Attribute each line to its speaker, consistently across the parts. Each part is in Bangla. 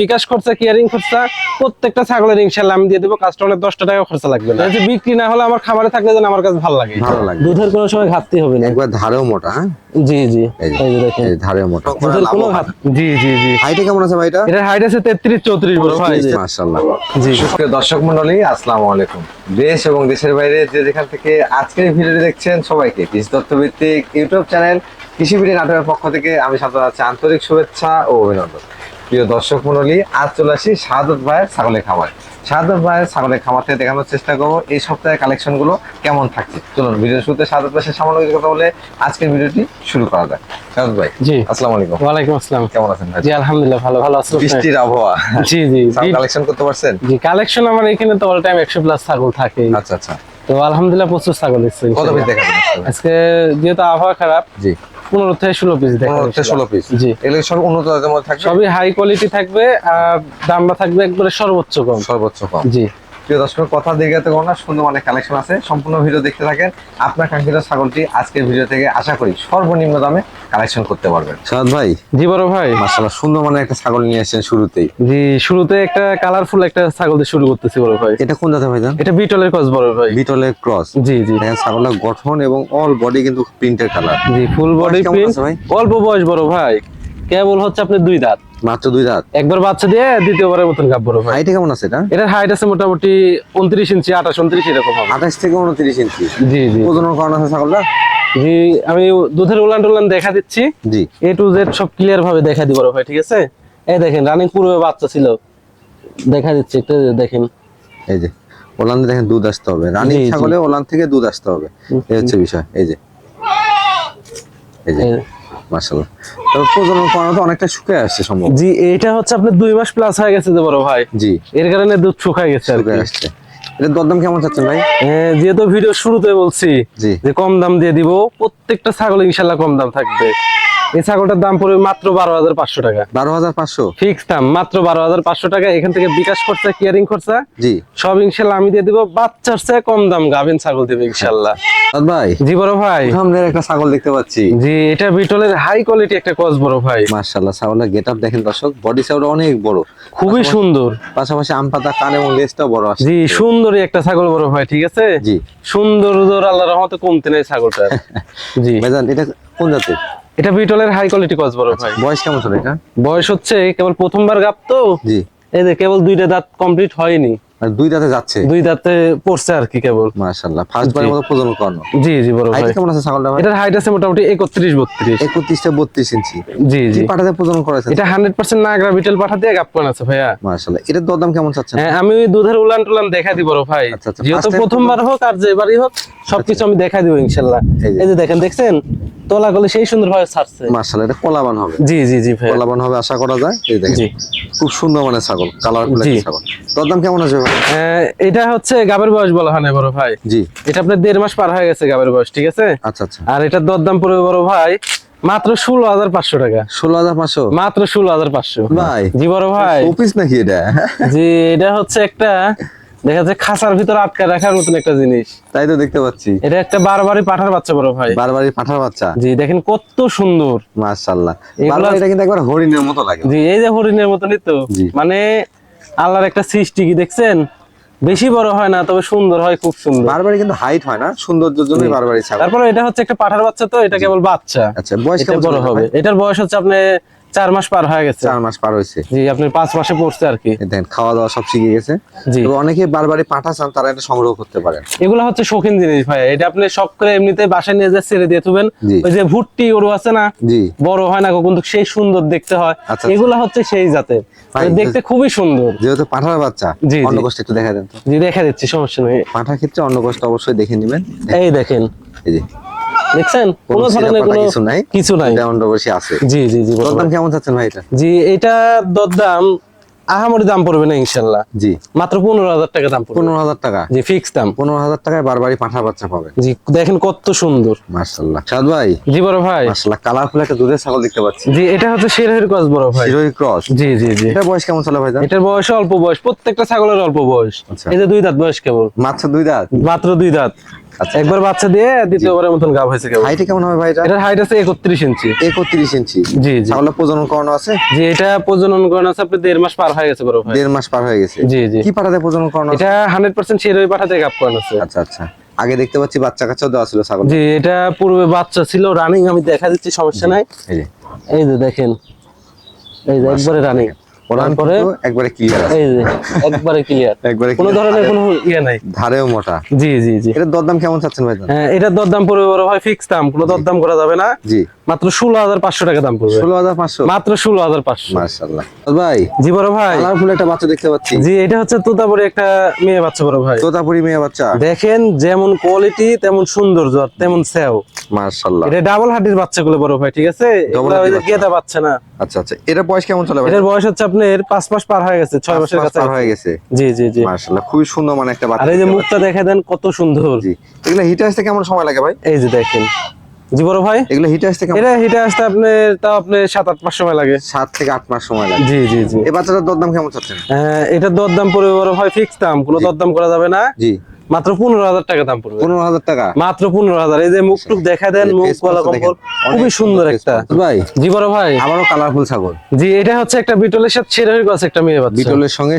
Speaker 1: বিকাশ খরচা কেয়ারিং খরচা প্রত্যেকটা ছাগলের ইনশাল্লাহ আমি দিয়ে দেবো। কাস্টমারের দশটা টাকা খরচা লাগবে না। যে বিক্রি না হলে আমার খামারে থাকলে যেন আমার কাছে ভালো লাগে।
Speaker 2: ভালো লাগে।
Speaker 1: দুধের কোনো সময় ঘাটতি হবে না।
Speaker 2: একবার ধারেও মোটা হ্যাঁ?
Speaker 1: জি জি।
Speaker 2: ধারেও মোটা।
Speaker 1: দুধের কোনো জি জি জি।
Speaker 2: হাইটে কেমন আছে ভাই এটা
Speaker 1: এটার হাইট আছে তেত্রিশ চৌত্রিশ বড় ভাই
Speaker 2: মাশাআল্লাহ।
Speaker 1: জি।
Speaker 2: সুপ্রিয় দর্শক মন্ডলী আসসালামু আলাইকুম। দেশ এবং দেশের বাইরে যে যেখান থেকে আজকের এই ভিডিওটি দেখছেন সবাইকে কৃষি তথ্য ভিত্তিক ইউটিউব চ্যানেল কৃষি বিডি নাটকের পক্ষ থেকে আমি সাথে আছি। আন্তরিক শুভেচ্ছা ও অভিনন্দন। প্রিয় দর্শক মন্ডলী আজ চলে আসি শাহাদত ভাইয়ের ছাগলের খামার। শাহাদত ভাইয়ের ছাগলের খামার থেকে দেখানোর চেষ্টা করব এই সপ্তাহের কালেকশনগুলো কেমন থাকছে। চলুন ভিডিও শুরুতে শাহাদত ভাইয়ের সামান্য কিছু কথা বলে আজকের ভিডিওটি শুরু করা যাক। শাহাদত ভাই
Speaker 1: জি।
Speaker 2: আসসালামু আলাইকুম।
Speaker 1: ওয়ালাইকুম আসসালাম।
Speaker 2: কেমন আছেন ভাই?
Speaker 1: জি আলহামদুলিল্লাহ ভালো ভালো আছো।
Speaker 2: বৃষ্টির আবহাওয়া।
Speaker 1: জি জি
Speaker 2: কালেকশন করতে পারছেন?
Speaker 1: জি কালেকশন আমার এখানে তো অল টাইম একশো প্লাস ছাগল থাকে।
Speaker 2: আচ্ছা আচ্ছা।
Speaker 1: তো আলহামদুলিল্লাহ প্রচুর ছাগল এসছে।
Speaker 2: কত পিস দেখাবেন? আজকে?
Speaker 1: আজকে যেহেতু আবহাওয়া খারাপ
Speaker 2: জি।
Speaker 1: পনেরো থেকে ষোলো পিস দেখে
Speaker 2: পনেরো থেকে ষোলো পিস
Speaker 1: জি।
Speaker 2: এগুলো সব উন্নত জাতের মধ্যে থাকবে?
Speaker 1: সবই হাই কোয়ালিটি থাকবে আর দামটা থাকবে একবারে সর্বোচ্চ কম।
Speaker 2: সর্বোচ্চ কম।
Speaker 1: জি।
Speaker 2: প্রিয় দর্শক কথা দীর্ঘাতে কোনো না সুন্দর অনেক কালেকশন আছে। সম্পূর্ণ ভিডিও দেখতে থাকেন। আপনার কাঙ্ক্ষিত ছাগলটি আজকের ভিডিও থেকে আশা করি সর্বনিম্ন দামে কালেকশন করতে পারবেন। সাদ ভাই
Speaker 1: জি বড় ভাই।
Speaker 2: মাশাআল্লাহ সুন্দর মানে একটা ছাগল নিয়ে এসেছেন শুরুতেই।
Speaker 1: জি শুরুতে একটা কালারফুল একটা ছাগল দিয়ে শুরু করতেছি বড় ভাই।
Speaker 2: এটা কোন জাতের ভাই জান?
Speaker 1: এটা বিটলের ক্রস বড় ভাই।
Speaker 2: বিটলের ক্রস
Speaker 1: জি জি।
Speaker 2: ছাগলের গঠন এবং অল বডি কিন্তু প্রিন্টের কালার
Speaker 1: জি ফুল বডি প্রিন্ট
Speaker 2: ভাই?
Speaker 1: অল্প বয়স বড় ভাই। কেবল হচ্ছে আপনি দুই দাঁত।
Speaker 2: মাত্র দুই দাঁত?
Speaker 1: একবার বাচ্চা দিয়ে দ্বিতীয়বারের মতন গাব বড়
Speaker 2: হাইটে কেমন আছে এটা?
Speaker 1: এটার হাইট আছে মোটামুটি উনত্রিশ ইঞ্চি আঠাশ উনত্রিশ এরকম হবে।
Speaker 2: আঠাশ থেকে উনত্রিশ ইঞ্চি।
Speaker 1: জি জি।
Speaker 2: ওজনের কারণ আছে ছাগলটা?
Speaker 1: জি আমি দুধের উলান টুলান দেখা দিচ্ছি।
Speaker 2: জি।
Speaker 1: এ টু জেড সব ক্লিয়ার ভাবে দেখা দিব বড় ভাই ঠিক আছে? এই দেখেন রানিং পূর্বে বাচ্চা ছিল। দেখা দিচ্ছি একটু দেখেন।
Speaker 2: এই যে ওলান দেখেন দুধ আসতে হবে। রানী। ছাগলে ওলান থেকে দুধ আসতে হবে। এই হচ্ছে বিষয় এই যে। এই যে। মাশাআল্লাহ। তবে প্রজনন করানো তো অনেকটা শুকিয়ে আসছে সম্ভব।
Speaker 1: জি এটা হচ্ছে আপনার দুই মাস প্লাস হয়ে গেছে যে বড় ভাই।
Speaker 2: জি।
Speaker 1: এর কারণে দুধ শুকায় গেছে আর কি।
Speaker 2: আসছে। দরদাম কেমন চাচ্ছেন ভাই?
Speaker 1: হ্যাঁ, যেহেতু ভিডিও শুরুতে বলছি
Speaker 2: জি।
Speaker 1: যে কম দাম দিয়ে দিব প্রত্যেকটা ছাগল ইনশাল্লাহ কম দাম থাকবে। এই ছাগলটার দাম পড়বে মাত্র বারো হাজার পাঁচশো টাকা।
Speaker 2: বারো হাজার পাঁচশো?
Speaker 1: ফিক্স দাম মাত্র বারো হাজার পাঁচশো টাকা। এখান থেকে বিকাশ খরচা কেয়ারিং খরচা।
Speaker 2: জি।
Speaker 1: সব ইনশাল্লাহ আমি দিয়ে দিব। বাচ্চার চেয়ে কম দাম গাভিন ছাগল দিবে ইনশাল্লাহ।
Speaker 2: সাদ ভাই
Speaker 1: জি বড় ভাই।
Speaker 2: সামনের একটা ছাগল দেখতে পাচ্ছি।
Speaker 1: জি এটা বিটলের হাই কোয়ালিটি একটা কস বড় ভাই।
Speaker 2: মাশাআল্লাহ ছাগলের গেট দেখেন দর্শক বডি সাইড অনেক বড়।
Speaker 1: খুবই সুন্দর।
Speaker 2: পাশাপাশি আম পাতা কান এবং লেজটাও বড়
Speaker 1: জি সুন্দরই একটা ছাগল বড় ভাই ঠিক আছে?
Speaker 2: জি।
Speaker 1: সুন্দর আল্লাহ রহমতে কমতে নেই ছাগলটার। জি।
Speaker 2: ভাইজান এটা কোন জাতের?
Speaker 1: এটা বিটলের হাই কোয়ালিটি কস বড় ভাই।
Speaker 2: বয়স কেমন ছিল এটা?
Speaker 1: বয়স হচ্ছে কেবল প্রথমবার গাপ তো।
Speaker 2: জি।
Speaker 1: এই যে কেবল দুইটা দাঁত কমপ্লিট হয়নি।
Speaker 2: আর দুই দাঁতে যাচ্ছে?
Speaker 1: দুই দাঁতে পড়ছে আর কি কেবল।
Speaker 2: মাশাআল্লাহ ফার্স্ট বারের মতো প্রজনন করানো।
Speaker 1: জি জি বড় ভাই।
Speaker 2: কেমন আছে ছাগলটা ভাই
Speaker 1: এটার হাইট আছে মোটামুটি একত্রিশ বত্রিশ।
Speaker 2: একত্রিশটা বত্রিশ ইঞ্চি।
Speaker 1: জি জি।
Speaker 2: পাটাতে প্রজনন করেছে
Speaker 1: এটা হান্ড্রেড পার্সেন্ট নাগরা বিটেল পাঠা দিয়ে গাপ করানো আছে ভাইয়া।
Speaker 2: মাশাআল্লাহ এটার দরদাম কেমন চাচ্ছেন?
Speaker 1: হ্যাঁ আমি ওই দুধের উলান টুলান দেখাই দিব বড় ভাই।
Speaker 2: আচ্ছা, আচ্ছা,
Speaker 1: যেহেতু প্রথমবার হোক আর যেবারই হোক সবকিছু আমি দেখাই দিব
Speaker 2: যে।
Speaker 1: এই যে দেখেন দেখছেন? তোলা গলে সেই ছাড়ছে।
Speaker 2: মাশাআল্লাহ এটা কলাবান হবে।
Speaker 1: জি জি জি ভাই।
Speaker 2: কলাবান হবে আশা করা যায়। এই দেখেন
Speaker 1: জি।
Speaker 2: খুব সুন্দর মানে ছাগল কালারফুল
Speaker 1: জি।
Speaker 2: একটা ছাগল দরদাম কেমন আছে ভাই?
Speaker 1: এটা হচ্ছে গাবের বয়স বলা হয় না বড় ভাই।
Speaker 2: জি।
Speaker 1: এটা আপনার দেড় মাস পার হয়ে গেছে গাবের বয়স ঠিক আছে?
Speaker 2: আচ্ছা আচ্ছা।
Speaker 1: আর এটার দরদাম পড়বে বড় ভাই মাত্র ষোলো হাজার পাঁচশো টাকা।
Speaker 2: ষোলো হাজার পাঁচশো?
Speaker 1: মাত্র ষোলো হাজার পাঁচশো।
Speaker 2: ভাই
Speaker 1: জি বড় ভাই।
Speaker 2: অফিস নাকি এটা?
Speaker 1: জি এটা হচ্ছে একটা দেখা যাচ্ছে খাঁচার ভিতরে আটকা রাখার মতন একটা জিনিস।
Speaker 2: তাই তো দেখতে পাচ্ছি।
Speaker 1: এটা একটা বারবারই পাঠার বাচ্চা বড় ভাই।
Speaker 2: বারবারই পাঠার বাচ্চা?
Speaker 1: জি দেখেন কত সুন্দর।
Speaker 2: মাশাআল্লাহ
Speaker 1: এগুলা-
Speaker 2: এটা কিন্তু একবার হরিণের মতো লাগে।
Speaker 1: জি এই যে হরিণের মতনই তো। মানে আল্লাহর একটা সৃষ্টি কি দেখছেন? বেশি বড় হয় না তবে সুন্দর হয় খুব সুন্দর।
Speaker 2: বারবারই কিন্তু হাইট হয় না সৌন্দর্যের জন্যই বারবারই ছাগল।
Speaker 1: তারপরে এটা হচ্ছে একটা পাঠার বাচ্চা তো এটা কেবল বাচ্চা।
Speaker 2: আচ্ছা বয়স
Speaker 1: বড় হবে। এটার বয়স হচ্ছে আপনি চার মাস পার হয়ে গেছে।
Speaker 2: চার মাস পার হয়েছে।
Speaker 1: জি আপনি পাঁচ মাসে পড়ছে আর কি।
Speaker 2: দেখেন খাওয়া দাওয়া সব শিখে গেছে।
Speaker 1: জি।
Speaker 2: অনেকে বারবারই পাঠা চান তারা এটা সংগ্রহ করতে পারেন।
Speaker 1: এগুলো হচ্ছে শৌখিন জিনিস ভাই। এটা আপনি শখ করে এমনিতে বাসায় নিয়ে যা ছেড়ে দিয়ে ওই যে ভুট্টি ওরু আছে না
Speaker 2: জি।
Speaker 1: বড় হয় না কিন্তু সেই সুন্দর দেখতে হয়।
Speaker 2: আচ্ছা।
Speaker 1: এগুলো হচ্ছে সেই জাতের। দেখতে খুবই সুন্দর।
Speaker 2: যেহেতু পাঠার বাচ্চা
Speaker 1: জি,
Speaker 2: কষ্ট একটু দেখা দেন তো।
Speaker 1: জি দেখা দিচ্ছি সমস্যা নেই।
Speaker 2: পাঠার ক্ষেত্রে অন্য কষ্ট অবশ্যই দেখে নেবেন।
Speaker 1: এই দেখেন।
Speaker 2: এই যে।
Speaker 1: দেখছেন?
Speaker 2: কোনো
Speaker 1: ধরনের কোনো
Speaker 2: কিছু নাই?
Speaker 1: কিছু
Speaker 2: আছে।
Speaker 1: জি জি জি
Speaker 2: দরদাম কেমন চাচ্ছেন ভাই এটা?
Speaker 1: জি এটা দরদাম আহামরি দাম পড়বে না ইনশাল্লাহ।
Speaker 2: জি।
Speaker 1: মাত্র পনেরো হাজার টাকা দাম পড়বে।
Speaker 2: পনেরো হাজার টাকা?
Speaker 1: জি ফিক্স দাম।
Speaker 2: পনেরো হাজার টাকায় বারবারই পাঠার বাচ্চা পাবে।
Speaker 1: জি দেখেন কত সুন্দর।
Speaker 2: মার্শাল্লাহ সাদ ভাই?
Speaker 1: জি বড় ভাই।
Speaker 2: মার্শাল্লাহ কালারফুল একটা দুধের ছাগল দেখতে পাচ্ছি।
Speaker 1: জি এটা হচ্ছে শিরোহির কস বড় ভাই।
Speaker 2: হিরোই ক্রস?
Speaker 1: জি জি জি।
Speaker 2: এটা বয়স কেমন চলে ভাই
Speaker 1: এটার বয়স অল্প বয়স প্রত্যেকটা ছাগলের অল্প বয়স।
Speaker 2: আচ্ছা।
Speaker 1: এই যে দুই দাঁত বয়স কেবল।
Speaker 2: মাত্র দুই দাঁত?
Speaker 1: মাত্র দুই দাঁত।
Speaker 2: আচ্ছা।
Speaker 1: একবার বাচ্চা দিয়ে দ্বিতীয়বারের মতন গাব হয়েছে কেবল।
Speaker 2: হাইটে কেমন হবে ভাই এটা
Speaker 1: এটার হাইট আছে একত্রিশ ইঞ্চি।
Speaker 2: একত্রিশ ইঞ্চি।
Speaker 1: জি জি।
Speaker 2: ছাগলের প্রজনন করানো আছে?
Speaker 1: জি এটা প্রজনন করানো আছে আপনি দেড় মাস পার হয়ে গেছে বড় ভাই।
Speaker 2: দেড় মাস পার হয়ে গেছে।
Speaker 1: জি জি।
Speaker 2: কি পাঠাতে প্রজনন করানো আছে?
Speaker 1: এটা হান্ড্রেড পার্সেন্ট সেরোই পাঠাতে গাব করানো আছে।
Speaker 2: আচ্ছা আচ্ছা। আগে দেখতে পাচ্ছি বাচ্চা কাচ্চাও দেওয়া ছিল ছাগল।
Speaker 1: জি এটা পূর্বে বাচ্চা ছিল রানিং আমি দেখা দিচ্ছি সমস্যা নাই।
Speaker 2: এই যে।
Speaker 1: এই যে দেখেন। এই যে একবারে রানিং
Speaker 2: একবারে ক্লিয়ার আছে।
Speaker 1: এই যে একবারে ক্লিয়ার
Speaker 2: একবারে
Speaker 1: কোনো ধরনের কোনো ইয়ে নাই।
Speaker 2: ধারেও মোটা।
Speaker 1: জি জি জি।
Speaker 2: এটার দরদাম কেমন চাচ্ছেন ভাই
Speaker 1: হ্যাঁ এটার দরদাম পড়বে বড় ভাই ফিক্স দাম কোনো দরদাম করা যাবে না।
Speaker 2: জি।
Speaker 1: মাত্র ষোলো হাজার পাঁচশো টাকা দাম পড়বে।
Speaker 2: ষোলো হাজার পাঁচশো?
Speaker 1: মাত্র ষোলো হাজার পাঁচশো।
Speaker 2: মার্শাল্লাহ ভাই
Speaker 1: জি বড় ভাই।
Speaker 2: কালারফুল একটা বাচ্চা দেখতে পাচ্ছি।
Speaker 1: জি এটা হচ্ছে তোতাপুরি একটা মেয়ে বাচ্চা বড় ভাই।
Speaker 2: তোতাপুরি মেয়ে বাচ্চা।
Speaker 1: দেখেন যেমন কোয়ালিটি তেমন সৌন্দর্য আর তেমন সেও।
Speaker 2: মার্শাল্লাহ
Speaker 1: এটা ডাবল হার্টির বাচ্চাগুলো বড় ভাই ঠিক আছে? গেদা বাচ্চা। না?
Speaker 2: আচ্ছা আচ্ছা। এটা বয়স কেমন চলে
Speaker 1: এটার বয়স হচ্ছে আপনার পাঁচ মাস পার হয়ে গেছে ছয় মাসের
Speaker 2: মাস
Speaker 1: কাছে
Speaker 2: পার হয়ে গেছে।
Speaker 1: জি জি জি।
Speaker 2: মার্শাল্লাহ খুবই সুন্দর মানে একটা
Speaker 1: আর
Speaker 2: বাচ্চা
Speaker 1: এই যে মুখটা দেখা দেন কত সুন্দর।
Speaker 2: জি। এগুলো হিটে আসতে কেমন সময় লাগে ভাই?
Speaker 1: এই যে দেখেন। জি বড় ভাই
Speaker 2: এগুলো হিটে আসতে
Speaker 1: এটা হিটে আসতে আপনি তাও আপনি সাত আট মাস সময় লাগে।
Speaker 2: সাত থেকে আট মাস সময় লাগে।
Speaker 1: জি জি জি।
Speaker 2: এই বাচ্চাটার দরদাম কেমন চাচ্ছেন?
Speaker 1: হ্যাঁ, দরদাম পড়বে বড় ভাই ফিক্স দাম কোনো দরদাম করা যাবে না।
Speaker 2: জি।
Speaker 1: মাত্র পনেরো হাজার টাকা দাম পড়বে।
Speaker 2: পনেরো হাজার টাকা?
Speaker 1: মাত্র পনেরো হাজার। এই যে মুখ টুক দেখা দেন মুখ
Speaker 2: দেখেন।
Speaker 1: কম্বল খুবই সুন্দর একটা।
Speaker 2: ভাই
Speaker 1: জি বড় ভাই।
Speaker 2: আবারও কালারফুল ছাগল।
Speaker 1: জি এটা হচ্ছে একটা বিটলের সাথে গেছে একটা মেয়ে বাচ্চা।
Speaker 2: বিটলের সঙ্গে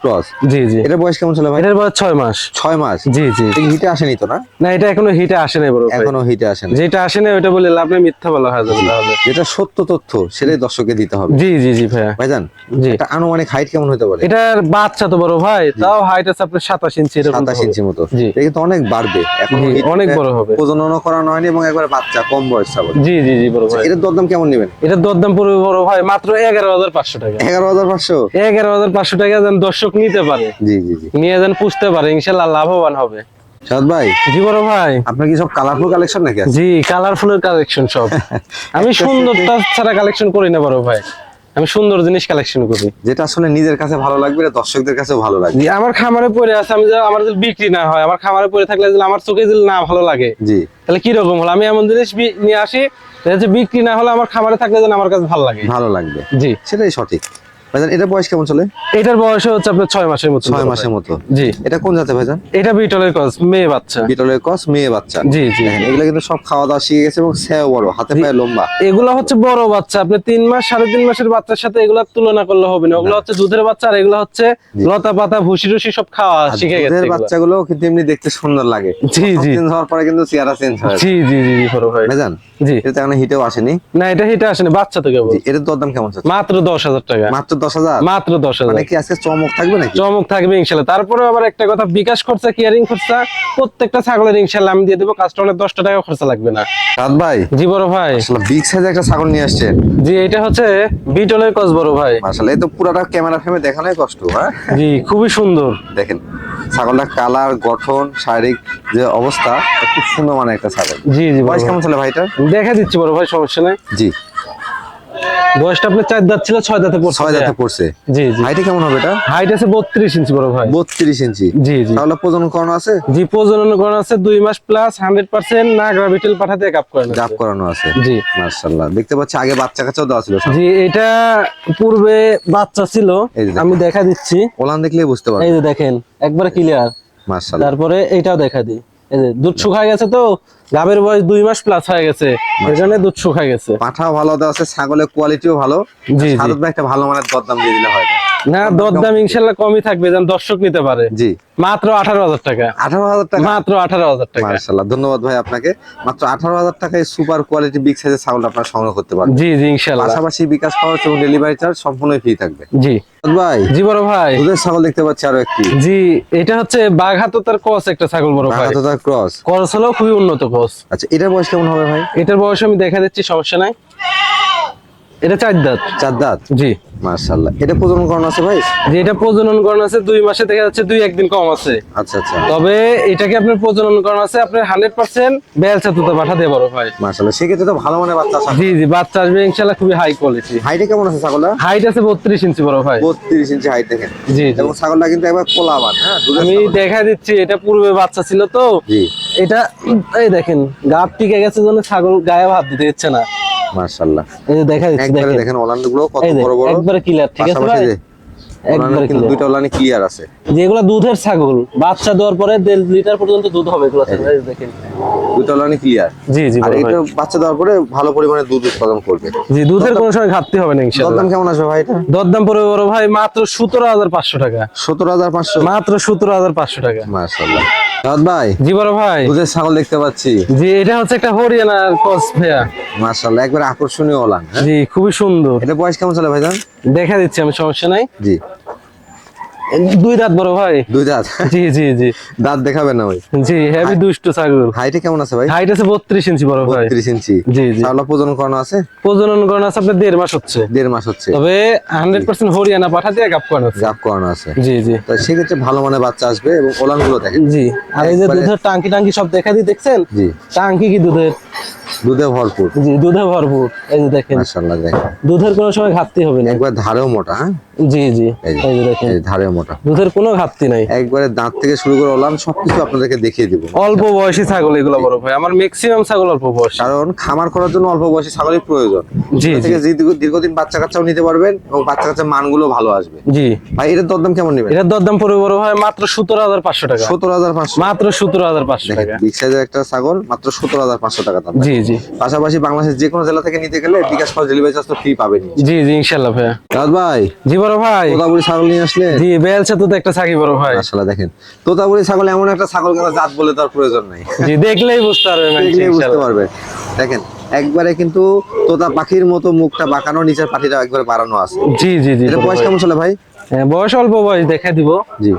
Speaker 2: ক্রস
Speaker 1: জি জি।
Speaker 2: এটা বয়স কেমন চলে ভাই?
Speaker 1: এটার বয়স ছয় মাস।
Speaker 2: ছয় মাস?
Speaker 1: জি জি।
Speaker 2: হিটে আসেনি তো না?
Speaker 1: না এটা এখনও হিটে আসে নাই বড়
Speaker 2: এখনও হিটে আসেনি।
Speaker 1: যেটা আসে নাই ওটা বলে লাভ নেই মিথ্যা বলা হয়ে যাবে
Speaker 2: যেটা সত্য তথ্য সেটাই দর্শককে দিতে হবে।
Speaker 1: জি জি জি ভাইয়া।
Speaker 2: ভাইজান
Speaker 1: জি।
Speaker 2: এটা আনুমানিক হাইট কেমন হতে পারে?
Speaker 1: এটার বাচ্চা তো বড় ভাই তাও হাইট আছে আপনার সাতাশ ইঞ্চি
Speaker 2: সাতাশ ইঞ্চি মতো। এটা কিন্তু অনেক বাড়বে। এখন
Speaker 1: অনেক বড় হবে।
Speaker 2: প্রজননও করানো হয়নি এবং একবার বাচ্চা কম বয়স ছাগল।
Speaker 1: জি জি জি বড় ভাই।
Speaker 2: এটার দরদাম কেমন নেবেন?
Speaker 1: এটার দরদাম পড়বে বড় ভাই মাত্র এগারো হাজার পাঁচশো টাকা।
Speaker 2: এগারো হাজার পাঁচশো?
Speaker 1: এগারো হাজার পাঁচশো টাকা যেন দর্শক নিতে পারে।
Speaker 2: জি জি জি।
Speaker 1: নিয়ে যেন পুষতে পারে ইনশাল্লাহ লাভবান হবে।
Speaker 2: সাদ ভাই?
Speaker 1: জি বড় ভাই।
Speaker 2: আপনার কি সব কালারফুল কালেকশন নাকি
Speaker 1: জি কালারফুলের কালেকশন সব। আমি সুন্দরটা ছাড়া কালেকশন করি না বড় ভাই। আমি সুন্দর জিনিস কালেকশন করি।
Speaker 2: যেটা আসলে নিজের কাছে ভালো লাগবে এটা দর্শকদের কাছেও ভালো লাগবে।
Speaker 1: আমার খামারে পড়ে আছে আমি আমার যদি বিক্রি না হয় আমার খামারে পড়ে থাকলে যদি আমার চোখে যদি না ভালো লাগে
Speaker 2: জি।
Speaker 1: তাহলে কি রকম হলো? আমি এমন জিনিস নিয়ে আসি বিক্রি না হলে আমার খামারে থাকলে যেন আমার কাছে ভালো লাগে।
Speaker 2: ভালো লাগবে।
Speaker 1: জি।
Speaker 2: সেটাই সঠিক। ভাইজান এটা বয়স কেমন চলে?
Speaker 1: এটার বয়স হচ্ছে আপনার ছয় মাসের মতো
Speaker 2: ছয় মাসের মতো।
Speaker 1: জি।
Speaker 2: এটা কোন জাতে ভাইজান?
Speaker 1: এটা বিটলের কস মেয়ে বাচ্চা।
Speaker 2: বিটলের কস মেয়ে বাচ্চা।
Speaker 1: জি জি।
Speaker 2: এগুলো কিন্তু সব খাওয়া দাওয়া শিখে গেছে এবং সেও বড় হাতে পায়ে লম্বা।
Speaker 1: এগুলো হচ্ছে বড় বাচ্চা। আপনি তিন মাস সাড়ে তিন মাসের বাচ্চার সাথে এগুলা তুলনা করলে হবে না। ওগুলো হচ্ছে দুধের বাচ্চা আর এগুলো হচ্ছে লতা পাতা ভুসি টুসি সব খাওয়া শিখে গেছে
Speaker 2: দুধের। বাচ্চাগুলো কিন্তু এমনি দেখতে সুন্দর লাগে।
Speaker 1: জি, জি।
Speaker 2: চেঞ্জ হওয়ার পরে কিন্তু চেহারা চেঞ্জ হয়।
Speaker 1: জি জি জি বড় ভাই।
Speaker 2: ভাইজান
Speaker 1: জি।
Speaker 2: এটা এখন হিটেও আসেনি।
Speaker 1: না এটা হিটে আসেনি বাচ্চা তো কেবল।
Speaker 2: জি, এটার দরদাম কেমন
Speaker 1: মাত্র দশ হাজার টাকা।
Speaker 2: মাত্র দশ হাজার?
Speaker 1: মাত্র দশ হাজার।
Speaker 2: মানে কি আজকে চমক থাকবে নাকি?
Speaker 1: চমক থাকবে ইনশাল্লাহ। তারপরে আবার একটা কথা বিকাশ খরচা কেয়ারিং খরচা? প্রত্যেকটা ছাগলের ইনশাল্লাহ আমি দিয়ে দেবো কাস্টমারের দশটা টাকা খরচা লাগবে না।
Speaker 2: রাত ভাই?
Speaker 1: জি বড় ভাই।
Speaker 2: বিগ একটা ছাগল নিয়ে আসছেন।
Speaker 1: জি এটা হচ্ছে বিটলের কস বড় ভাই।
Speaker 2: আসলে তো পুরাটা ক্যামেরা ফ্রেমে দেখানোই কষ্ট হ্যাঁ?
Speaker 1: জি খুবই সুন্দর।
Speaker 2: দেখেন ছাগলটা কালার গঠন শারীরিক যে অবস্থা খুব সুন্দর মানে একটা ছাগল।
Speaker 1: জি জি
Speaker 2: বয়স
Speaker 1: ভাই।
Speaker 2: কেমন ছিল ভাইটা
Speaker 1: দেখা দিচ্ছি বড় ভাই সমস্যা নেই।
Speaker 2: জি।
Speaker 1: বয়সটা আপনার চার দাঁত ছিল ছয় দাঁতে পড়ছে।
Speaker 2: ছয় দাঁতে পড়ছে।
Speaker 1: জি জি।
Speaker 2: হাইটে কেমন হবে এটা?
Speaker 1: হাইট আছে বত্রিশ ইঞ্চি বড় ভাই।
Speaker 2: বত্রিশ ইঞ্চি।
Speaker 1: জি জি।
Speaker 2: তাহলে প্রজনন করানো আছে?
Speaker 1: জি প্রজনন করানো আছে দুই মাস প্লাস হান্ড্রেড পার্সেন্ট নাগরা বিটেল পাঠাতে কাপ করেন
Speaker 2: করানো আছে।
Speaker 1: জি।
Speaker 2: মার্শাল্লাহ দেখতে পাচ্ছি আগে বাচ্চা কাচ্চাও দেওয়া ছিল
Speaker 1: জি এটা পূর্বে বাচ্চা ছিল। আমি দেখা দিচ্ছি।
Speaker 2: ওলান দেখলেই বুঝতে
Speaker 1: এই যে দেখেন একবারে ক্লিয়ার
Speaker 2: মার্শাল্লাহ
Speaker 1: তারপরে এটাও দেখা দিই। এই যে দুধ শুকায় গেছে তো গাবের বয়স দুই মাস প্লাস হয়ে গেছে। এখানে জন্য দুধ শুকায় গেছে।
Speaker 2: পাঠাও ভালো আছে ছাগলের কোয়ালিটিও ভালো।
Speaker 1: জি।
Speaker 2: ভাই একটা ভালো মানের দরদাম দিয়ে দিলে হয়।
Speaker 1: না দরদাম ইনশাল্লাহ কমই থাকবে যেন দর্শক নিতে পারে।
Speaker 2: জি।
Speaker 1: মাত্র আঠারো হাজার টাকা।
Speaker 2: আঠারো হাজার টাকা?
Speaker 1: মাত্র আঠারো হাজার টাকা।
Speaker 2: মার্শাল্লাহ ধন্যবাদ ভাই আপনাকে। মাত্র আঠারো হাজার টাকায় সুপার কোয়ালিটি বিগ সাইজের ছাগল আপনারা সংগ্রহ করতে পারবেন।
Speaker 1: জি জি ইনশাল্লাহ।
Speaker 2: পাশাপাশি বিকাশ খরচ এবং ডেলিভারি চার্জ সম্পূর্ণ ফ্রি থাকবে।
Speaker 1: জি।
Speaker 2: ভাই।
Speaker 1: জি বড় ভাই।
Speaker 2: দুধের ছাগল দেখতে পাচ্ছি আরও একটি।
Speaker 1: জি এটা হচ্ছে বাঘাত তার কস একটা ছাগল বড় ভাই।
Speaker 2: বাঘাততার ক্রস।
Speaker 1: কস হলেও খুবই উন্নত কস
Speaker 2: আচ্ছা এটার বয়স কেমন হবে ভাই?
Speaker 1: এটার বয়স আমি দেখা দিচ্ছি সমস্যা নাই। এটা চার দাঁত।
Speaker 2: চার দাঁত?
Speaker 1: জি।
Speaker 2: এটা প্রজনন করানো আছে ভাই?
Speaker 1: যে এটা প্রজনন করানো আছে দুই মাসে দেখা যাচ্ছে দুই একদিন কম আছে।
Speaker 2: আচ্ছা আচ্ছা।
Speaker 1: তবে এটাকে আপনার প্রজনন করানো আছে আপনার হান্ড্রেড পার্সেন্ট বেলচা তুতা পাঠা দিয়ে বড় ভাই
Speaker 2: সেক্ষেত্রে তো ভালো মানের বাচ্চা
Speaker 1: জি জি বাচ্চা আসবে ইনশাল্লাহ খুবই হাই কোয়ালিটি
Speaker 2: হাইটে কেমন আছে ছাগলটা?
Speaker 1: হাইট আছে বত্রিশ ইঞ্চি বড় ভাই
Speaker 2: বত্রিশ ইঞ্চি হাইট দেখেন।
Speaker 1: জি জি।
Speaker 2: এবং ছাগলটা কিন্তু একবার কোলাবান হ্যাঁ
Speaker 1: আমি। দেখা দিচ্ছি এটা পূর্বে বাচ্চা ছিল তো।
Speaker 2: জি।
Speaker 1: এটা এই দেখেন গাপ টিকে গেছে জন্য ছাগল গায়ে হাত দিতে ইচ্ছে না।
Speaker 2: মার্শাল্লাহ
Speaker 1: এই যে দেখা দিচ্ছি দেখেন।
Speaker 2: দেখেন ওলান্ড কত বড় বড়।
Speaker 1: একবারে ক্লিয়ার ঠিক আছে ভাই? একবারে
Speaker 2: কিন্তু দুইটা ওলানি ক্লিয়ার আছে।
Speaker 1: যেগুলো দুধের ছাগল বাচ্চা দেওয়ার পরে দেড় লিটার পর্যন্ত দুধ হবে এগুলো দেখেন।
Speaker 2: দুইটা ওলানি ক্লিয়ার
Speaker 1: জি জি
Speaker 2: আর এটা বাচ্চা দেওয়ার পরে ভালো পরিমাণে দুধ উৎপাদন করবে।
Speaker 1: জি দুধের কোনো সময় ঘাটতি হবে না ইনশাআল্লাহ।
Speaker 2: দরদাম কেমন আসবে ভাই এটা?
Speaker 1: দরদাম পড়বে বড় ভাই মাত্র সতেরো হাজার পাঁচশো টাকা।
Speaker 2: সতেরো হাজার পাঁচশো।
Speaker 1: মাত্র সতেরো হাজার পাঁচশো টাকা।
Speaker 2: মাশাল্লাহ ভাই?
Speaker 1: জি বড় ভাই।
Speaker 2: দুধের ছাগল দেখতে পাচ্ছি।
Speaker 1: জি এটা হচ্ছে একটা হরিয়ানার ভাইয়া।
Speaker 2: একবার আকর্ষণীয় ওলান হ্যাঁ?
Speaker 1: জি খুবই সুন্দর।
Speaker 2: এটা বয়স কেমন চলে ভাইজান?
Speaker 1: দেখা দিচ্ছি আমি সমস্যা নাই।
Speaker 2: জি।
Speaker 1: দুই দাঁত বড় ভাই।
Speaker 2: দুই দাঁত?
Speaker 1: জি জি জি।
Speaker 2: দাঁত দেখাবেন না ভাই।
Speaker 1: জি হেভি দুষ্ট ছাগল।
Speaker 2: হাইটে কেমন আছে ভাই?
Speaker 1: হাইট আছে বত্রিশ ইঞ্চি বড় ভাই।
Speaker 2: বত্রিশ ইঞ্চি।
Speaker 1: জি জি।
Speaker 2: ছাগল প্রজনন করানো আছে?
Speaker 1: প্রজনন করানো আছে আপনার দেড় মাস হচ্ছে।
Speaker 2: দেড় মাস হচ্ছে।
Speaker 1: তবে হান্ড্রেড পার্সেন্ট হরিয়ানা পাঠা দিয়ে গাপ করানো আছে।
Speaker 2: করানো আছে।
Speaker 1: জি জি।
Speaker 2: তো সেক্ষেত্রে ভালো মানে বাচ্চা আসবে এবং ওলানগুলো দেখেন।
Speaker 1: জি। আর এই যে দুধের টাঙ্কি টাঙ্কি সব দেখা দিয়ে দেখছেন?
Speaker 2: জি।
Speaker 1: টাঙ্কি কি দুধের?
Speaker 2: দুধে ভরপুর।
Speaker 1: জি দুধে ভরপুর। এই যে দেখেন।
Speaker 2: মাশাল্লাহ দেখেন।
Speaker 1: দুধের কোনো সময় ঘাটতি হবে না।
Speaker 2: একবার ধারেও মোটা হ্যাঁ?
Speaker 1: জি জি।
Speaker 2: এই যে,
Speaker 1: দেখেন।
Speaker 2: ধারেও মোটা।
Speaker 1: দুধের কোনো ঘাটতি নাই।
Speaker 2: একবারে দাঁত থেকে শুরু করে ওলান সবকিছু আপনাদেরকে দেখিয়ে দিব।
Speaker 1: অল্প বয়সী ছাগল এগুলো বড় ভাই। আমার ম্যাক্সিমাম ছাগল অল্প বয়স।
Speaker 2: কারণ খামার করার জন্য অল্প বয়সী ছাগলের প্রয়োজন।
Speaker 1: জি,
Speaker 2: থেকে দীর্ঘ- দীর্ঘদিন বাচ্চা কাচ্চাও নিতে পারবেন এবং বাচ্চা কাচ্চার মানগুলো ভালো আসবে।
Speaker 1: জি।
Speaker 2: ভাই এটার দরদাম কেমন নেবেন?
Speaker 1: এটার দরদাম পড়বে বড় ভাই মাত্র সতেরো হাজার পাঁচশো টাকা।
Speaker 2: সতেরো হাজার পাঁচশো।
Speaker 1: মাত্র সতেরো হাজার পাঁচশো টাকা।
Speaker 2: বিগ সাইজের একটা ছাগল মাত্র সতেরো হাজার পাঁচশো টাকা দাম।
Speaker 1: জি জি।
Speaker 2: পাশাপাশি বাংলাদেশের যে কোনো জেলা থেকে নিতে গেলে বিকাশ ফল ডেলিভারি চার্জ তো ফ্রি পাবেন
Speaker 1: জি জি ইনশাল্লাহ
Speaker 2: রাজ ভাই
Speaker 1: জি বড় ভাই।
Speaker 2: ছাগল নিয়ে আসলে
Speaker 1: জি বেলছে তো একটা ছাগি বড় ভাই।
Speaker 2: আসলে দেখেন। তোতাপুরি ছাগল এমন একটা ছাগল কেন জাত বলে তার প্রয়োজন নাই।
Speaker 1: জি দেখলেই বুঝতে পারবেন
Speaker 2: দেখলেই বুঝতে পারবে দেখেন একবারে কিন্তু তোতা পাখির মতো মুখটা বাঁকানো নিচের পাখিটা একবারে বাড়ানো আছে।
Speaker 1: জি জি জি
Speaker 2: এটা বয়স কেমন চলে ভাই?
Speaker 1: হ্যাঁ, বয়স অল্প বয়স দেখা দিব।
Speaker 2: জি।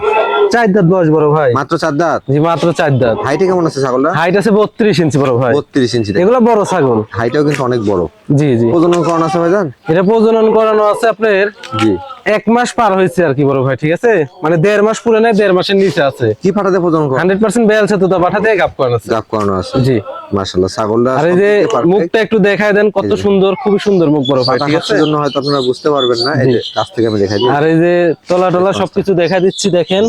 Speaker 1: চার দাঁত বয়স বড় ভাই।
Speaker 2: মাত্র চার দাঁত?
Speaker 1: জি মাত্র চার দাঁত।
Speaker 2: হাইটে কেমন আছে ছাগলটা?
Speaker 1: হাইট আছে বত্রিশ ইঞ্চি বড় ভাই।
Speaker 2: বত্রিশ ইঞ্চি।
Speaker 1: এগুলো বড় ছাগল।
Speaker 2: হাইটাও কিন্তু অনেক বড়।
Speaker 1: জি জি।
Speaker 2: প্রজনন করানো আছে ভাইজান?
Speaker 1: এটা প্রজনন করানো আছে আপনার?
Speaker 2: জি।
Speaker 1: এক মাস পার হয়েছে আর কি বড় ভাই ঠিক আছে? মানে দেড় মাস পুরে নেয় দেড় মাসের নিচে আছে।
Speaker 2: কি প্রজনন করানো
Speaker 1: হান্ড্রেড পার্সেন্ট বেলছে তো তা পাঠা দিয়ে গাপ করানো আছে।
Speaker 2: জাপ করানো আছে।
Speaker 1: জি।
Speaker 2: মাশাআল্লাহ ছাগলটা
Speaker 1: আর যে মুখটা একটু দেখায় দেন কত সুন্দর খুবই সুন্দর মুখ বড় ভাই ঠিক আছে?
Speaker 2: জন্য হয়তো আপনারা বুঝতে পারবেন না এই যে কাছ থেকে আমি দেখাই দিই।
Speaker 1: আর এই যে তলা টলা সবকিছু দেখা দিচ্ছি দেখেন।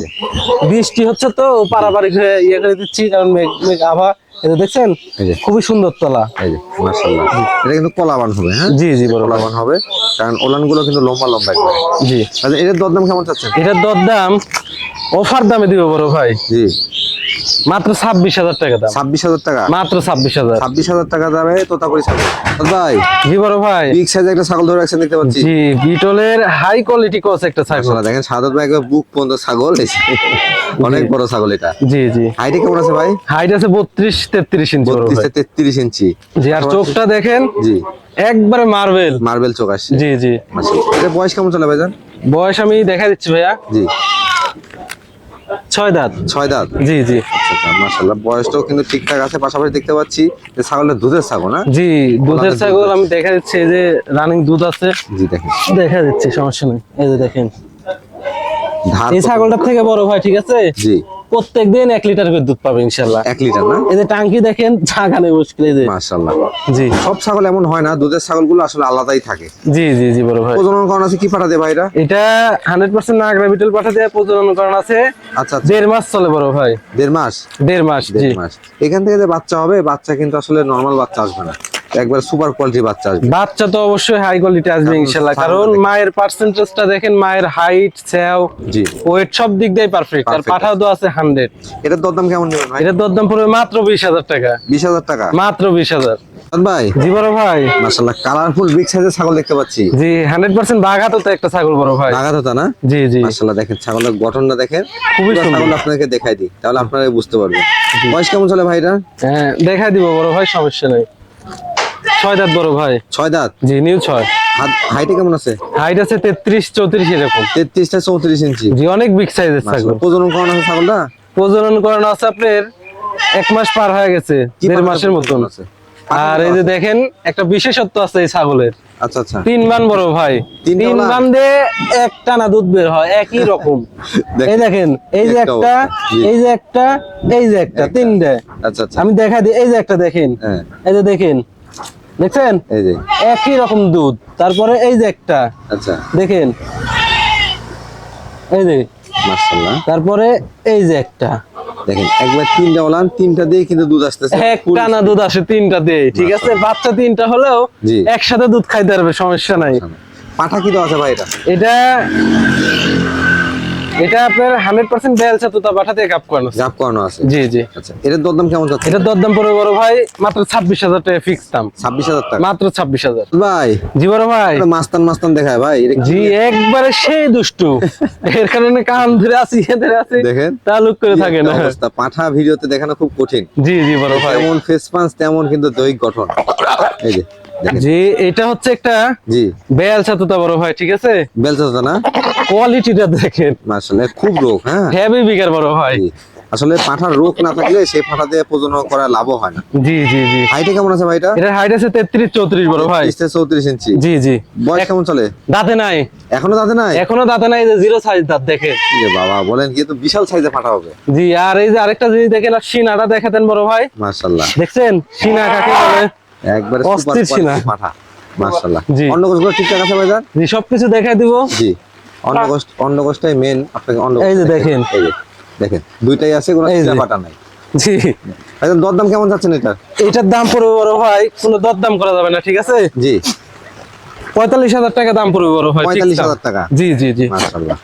Speaker 1: বৃষ্টি হচ্ছে তো পারাপারি হয়ে ইয়ে করে দিচ্ছি কারণ মেঘ মেঘ আভা এটা দেখছেন?
Speaker 2: এই যে।
Speaker 1: খুবই সুন্দর তলা।
Speaker 2: এই যে মাশাআল্লাহ। এটা কিন্তু কলাবান হবে হ্যাঁ?
Speaker 1: জি জি বড়
Speaker 2: কলাবান হবে কারণ ওলানগুলো কিন্তু লম্বা লম্বা একবারে
Speaker 1: জি।
Speaker 2: আচ্ছা এটার দরদাম কেমন চাচ্ছেন?
Speaker 1: এটার দরদাম অফার দামে দিব বড় ভাই।
Speaker 2: জি।
Speaker 1: মাত্র ছাব্বিশ হাজার টাকা দাম।
Speaker 2: ছাব্বিশ হাজার টাকা?
Speaker 1: মাত্র ছাব্বিশ হাজার।
Speaker 2: ছাব্বিশ হাজার টাকা দামে তোতাপুরি ছাগল। তো ভাই
Speaker 1: জি বড় ভাই।
Speaker 2: বিগ সাইজ একটা ছাগল ধরে রাখছেন দেখতে পাচ্ছি।
Speaker 1: জি বিটলের হাই কোয়ালিটি কস একটা ছাগল।
Speaker 2: দেখেন সাধারণ ভাই বুক পর্যন্ত ছাগল। অনেক বড় ছাগল এটা।
Speaker 1: জি জি।
Speaker 2: হাইটে কেমন আছে ভাই?
Speaker 1: হাইট আছে বত্রিশ তেত্রিশ ইঞ্চি বড়
Speaker 2: বত্রিশ
Speaker 1: ভাই।
Speaker 2: তেত্রিশ ইঞ্চি।
Speaker 1: জি আর চোখটা দেখেন
Speaker 2: জি।
Speaker 1: একবারে মার্বেল।
Speaker 2: মার্বেল চোখ আসছে।
Speaker 1: জি জি।
Speaker 2: এটা বয়স কেমন চলে ভাইজান?
Speaker 1: বয়স আমি দেখা দিচ্ছি ভাইয়া।
Speaker 2: জি।
Speaker 1: ছয় দাঁত।
Speaker 2: ছয় দাঁত?
Speaker 1: জি জি।
Speaker 2: আচ্ছা আচ্ছা মাশাআল্লাহ। বয়সটাও কিন্তু ঠিকঠাক আছে। পাশাপাশি দেখতে পাচ্ছি যে ছাগলের দুধের ছাগল না?
Speaker 1: জি দুধের ছাগল আমি দেখা যাচ্ছে এই যে রানিং দুধ আছে।
Speaker 2: জি দেখেন।
Speaker 1: দেখা যাচ্ছে সমস্যা নেই। এই যে দেখেন। এই ছাগলটার থেকে বড় ভাই ঠিক আছে?
Speaker 2: জি।
Speaker 1: প্রত্যেক দিন এক লিটার করে দুধ পাবে ইনশাল্লাহ
Speaker 2: এক লিটার না?
Speaker 1: এই যে টাঙ্কি দেখেন জাগা নেই মুশকিল এই যে।
Speaker 2: মাশাআল্লাহ।
Speaker 1: জি।
Speaker 2: সব ছাগল এমন হয় না দুধের ছাগলগুলো আসলে আলাদাই থাকে।
Speaker 1: জি জি জি বড় ভাই।
Speaker 2: প্রজনন করানো আছে কি পাঠাতে ভাইরা?
Speaker 1: এটা হান্ড্রেড পার্সেন্ট নাগরা বিটল পাঠা দিয়ে প্রজনন করানো আছে।
Speaker 2: আচ্ছা আচ্ছা।
Speaker 1: দেড় মাস চলে বড় ভাই।
Speaker 2: দেড় মাস?
Speaker 1: দেড় মাস
Speaker 2: দেড় মাস। এখান থেকে যে বাচ্চা হবে বাচ্চা কিন্তু আসলে নর্মাল বাচ্চা আসবে না। একবার সুপার কোয়ালিটি বাচ্চা আসবে।
Speaker 1: বাচ্চা তো অবশ্যই হাই কোয়ালিটি আসবে
Speaker 2: কারণ
Speaker 1: ইনশাল্লাহ। কারণ। মায়ের পার্সেন্টেজটা দেখেন মায়ের হাইট স্যাও
Speaker 2: জি।
Speaker 1: ওয়েট সব দিক দিয়ে পারফেক্ট আর পাঠাও তো আছে। হান্ড্রেড
Speaker 2: এটার দরদাম কেমন নেবেন ভাই?
Speaker 1: এটার দরদাম পড়বে মাত্র বিশ হাজার টাকা।
Speaker 2: বিশ হাজার টাকা?
Speaker 1: মাত্র বিশ হাজার।
Speaker 2: সাদ ভাই?
Speaker 1: জি বড় ভাই।
Speaker 2: মাশাআল্লাহ কালারফুল বিগ সাইজের ছাগল দেখতে পাচ্ছি।
Speaker 1: জি হান্ড্রেড পার্সেন্ট বাঘাতো তো একটা ছাগল বড় ভাই।
Speaker 2: হতা না?
Speaker 1: জি জি।
Speaker 2: মাশাআল্লাহ দেখেন ছাগলের গঠনটা দেখেন।
Speaker 1: খুবই সুন্দর।
Speaker 2: ছাগল আপনাদেরকে দেখাই দিই তাহলে আপনারা বুঝতে পারবেন। বয়স কেমন চলে ভাইটা
Speaker 1: হ্যাঁ দেখাই দিব বড় ভাই সমস্যা নেই। ছয় দাঁত বড় ভাই।
Speaker 2: ছয় দাঁত?
Speaker 1: জি নিউ ছয়।
Speaker 2: হাইটে কেমন আছে?
Speaker 1: হাইট আছে তেত্রিশ চৌত্রিশ এরকম।
Speaker 2: তেত্রিশটা চৌত্রিশ ইঞ্চি।
Speaker 1: জি অনেক বিগ সাইজের ছাগল।
Speaker 2: প্রজনন করানো আছে ছাগলটা?
Speaker 1: প্রজনন করানো আছে আপনার এক মাস পার হয়ে গেছে দেড় মাসের মতন।
Speaker 2: আছে?
Speaker 1: আর এই যে দেখেন একটা বিশেষত্ব আছে এই ছাগলের।
Speaker 2: আচ্ছা আচ্ছা।
Speaker 1: তিন বান বড় ভাই। তিন? বান দিয়ে এক টানা দুধ বের হয় একই রকম। এই দেখেন এই যে
Speaker 2: একটা।
Speaker 1: এই যে একটা এই যে একটা
Speaker 2: একটা।
Speaker 1: তিনটে।
Speaker 2: আচ্ছা আচ্ছা।
Speaker 1: আমি দেখা দিই এই যে একটা দেখেন।
Speaker 2: হ্যাঁ।
Speaker 1: এই যে দেখেন দেখছেন?
Speaker 2: এই যে।
Speaker 1: একই রকম দুধ। তারপরে এই যে একটা।
Speaker 2: আচ্ছা।
Speaker 1: দেখেন। এই যে।
Speaker 2: মাশাআল্লাহ।
Speaker 1: তারপরে এই যে একটা।
Speaker 2: দেখেন একবার তিনটা ওলান তিনটা দিয়ে কিন্তু দুধ আসতেছে।
Speaker 1: এক টানা দুধ আসে তিনটা দিয়ে। ঠিক আছে? বাচ্চা তিনটা হলেও একসাথে দুধ খাইতে পারবে সমস্যা নাই।
Speaker 2: পাঠা কি দেওয়া আছে ভাই এটা?
Speaker 1: এটা এটা আপনার হান্ড্রেড পার্সেন্ট বেল ছাতুতা পাঠা থেকে কাপ করানো
Speaker 2: গাপ করানো আছে।
Speaker 1: জি জি।
Speaker 2: আচ্ছা দরদাম কেমন যাচ্ছে?
Speaker 1: এটা দরদাম পড়বে বড় ভাই মাত্র ছাব্বিশ হাজার টাকা ফিক্স দাম।
Speaker 2: ছাব্বিশ হাজার টাকা?
Speaker 1: মাত্র ছাব্বিশ হাজার।
Speaker 2: ভাই।
Speaker 1: জি বড় ভাই।
Speaker 2: এটা মাস্তান মাস্তান দেখায় ভাই
Speaker 1: জি একবারে সেই দুষ্টু। এর কারণে কান ধরে আছি আছি
Speaker 2: দেখেন।
Speaker 1: তালুক করে থাকে না।
Speaker 2: অবস্থা? পাঠা ভিডিওতে দেখানো খুব কঠিন।
Speaker 1: জি জি বড় ভাই।
Speaker 2: যেমন ফেস পাঞ্চ তেমন কিন্তু দৈহিক গঠন। এই যে
Speaker 1: জি এটা হচ্ছে একটা
Speaker 2: জি।
Speaker 1: বেয়াল ছাতুতা বড় ভাই ঠিক আছে?
Speaker 2: বেলচা না?
Speaker 1: কোয়ালিটিটা দেখেন।
Speaker 2: মার্শাল্লাহ খুব রোগ হ্যাঁ?
Speaker 1: হেভি বিগার বড় ভাই
Speaker 2: জি। আসলে পাঠার রোগ না থাকলে সেই পাঠা দিয়ে প্রজনন করা লাভও হয় না।
Speaker 1: জি জি জি।
Speaker 2: হাইটে কেমন আছে ভাইটা?
Speaker 1: এটার হাইট আছে তেত্রিশ চৌত্রিশ বড় ভাই
Speaker 2: চৌত্রিশ ইঞ্চি।
Speaker 1: জি জি।
Speaker 2: বয়স কেমন চলে?
Speaker 1: দাঁতে নাই।
Speaker 2: এখনও তাতে নাই?
Speaker 1: এখনও দাঁতে নাই যে জিরো সাইজ দাঁত দেখে
Speaker 2: এ বাবা বলেন কি তো বিশাল সাইজে পাঠা হবে।
Speaker 1: জি আর এই যে আরেকটা জিনিস দেখেন আর সিনাটা দেখাতেন বড় ভাই।
Speaker 2: মার্শাল্লাহ
Speaker 1: দেখছেন? সিনা কাকে বলে?
Speaker 2: একবারে সুপার। পাঠা। মার্শাল্লাহ
Speaker 1: জি।
Speaker 2: অন্য কোষগুলো ঠিকঠাক আছে ভাইজান?
Speaker 1: জি সবকিছু দেখাই দিব।
Speaker 2: জি। অন্য কোষ মেন আপনাকে অন্য
Speaker 1: এই যে দেখেন।
Speaker 2: এই যে দেখেন দুইটাই আছে কোনো পাটা নাই।
Speaker 1: জি।
Speaker 2: ভাইজান দরদাম কেমন যাচ্ছেন এটা?
Speaker 1: এটার দাম পড়বে বড় ভাই কোনো দরদাম করা যাবে না ঠিক আছে?
Speaker 2: জি।
Speaker 1: পঁয়তাল্লিশ হাজার টাকা দাম পড়বে বড় ভাই
Speaker 2: পঁয়তাল্লিশ
Speaker 1: হাজার
Speaker 2: টাকা?
Speaker 1: জি জি জি।
Speaker 2: মার্শাল্লাহ